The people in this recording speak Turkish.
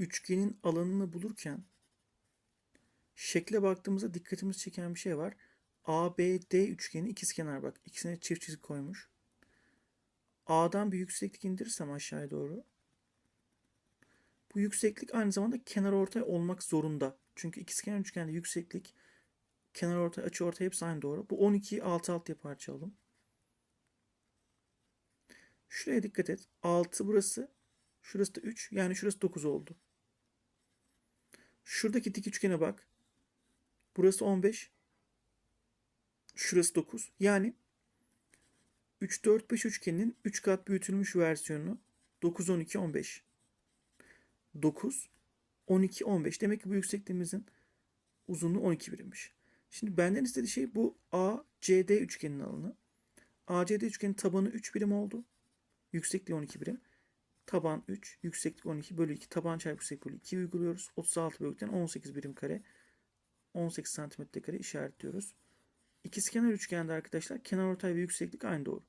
üçgenin alanını bulurken şekle baktığımızda dikkatimizi çeken bir şey var. ABD üçgeni ikizkenar bak. İkisine çift çizgi koymuş. A'dan bir yükseklik indirirsem aşağıya doğru. Bu yükseklik aynı zamanda kenar ortay olmak zorunda. Çünkü ikizkenar üçgende yükseklik, kenar ortay, açı ortay hepsi aynı doğru. Bu 12'yi 6 6 diye parçalayalım. Şuraya dikkat et. 6 burası. Şurası da 3. Yani şurası 9 oldu. Şuradaki dik üçgene bak. Burası 15. Şurası 9. Yani 3 4 5 üçgeninin 3 kat büyütülmüş versiyonu 9 12 15. 9 12 15. Demek ki bu yüksekliğimizin uzunluğu 12 birimmiş. Şimdi benden istediği şey bu ACD üçgeninin alanı. ACD üçgenin tabanı 3 birim oldu. Yüksekliği 12 birim. Taban 3, yükseklik 12 bölü 2. Taban çarpı yükseklik bölü 2 uyguluyoruz. 36 bölükten 18 birim kare. 18 santimetre kare işaretliyoruz. İkizkenar üçgende arkadaşlar kenar ortay ve yükseklik aynı doğru.